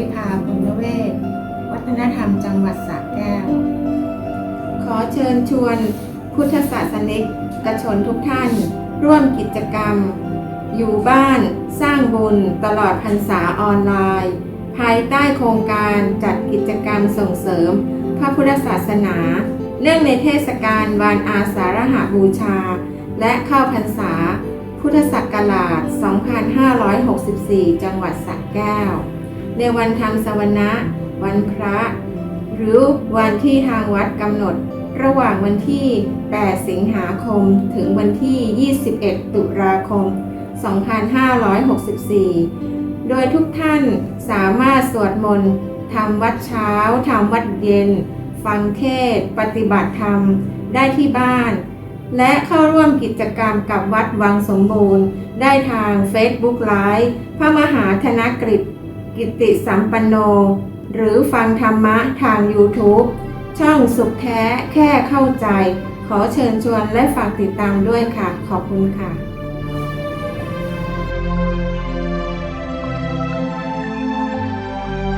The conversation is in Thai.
วิภาปุณเวศวัฒนธรรมจังหวัดสระแก้ว ขอเชิญชวนพุทธศาสนิกกชนทุกท่าน ร่วมกิจกรรม อยู่บ้านสร้างบุญตลอดพรรษาออนไลน์ ภายใต้โครงการจัดกิจกรรมส่งเสริม พระพุทธศาสนา เนื่องในเทศกาลวันอาสาฬหบูชา และเข้าพรรษา พุทธศักราช 2564 จังหวัดสระแก้ว ในวันทำสวนะ วันพระ หรือวันที่ทางวัดกำหนดระหว่างวันที่ 8 สิงหาคม ถึงวันที่ 21 ตุลาคม 2564 โดยทุกท่านสามารถสวดมนต์ทำวัดเช้า ทำวัดเย็น ฟังเทศ ปฏิบัติธรรม ได้ที่บ้าน และเข้าร่วมกิจกรรมกับวัดวังสมบูรณ์ ได้ทาง Facebook Live พระมหาธนกฤษกิติสัมปันโน หรือฟังธรรมะทาง YouTube ช่องสุขแท้แค่เข้าใจ ขอเชิญชวนและฝากติดตามด้วยค่ะ ขอบคุณค่ะ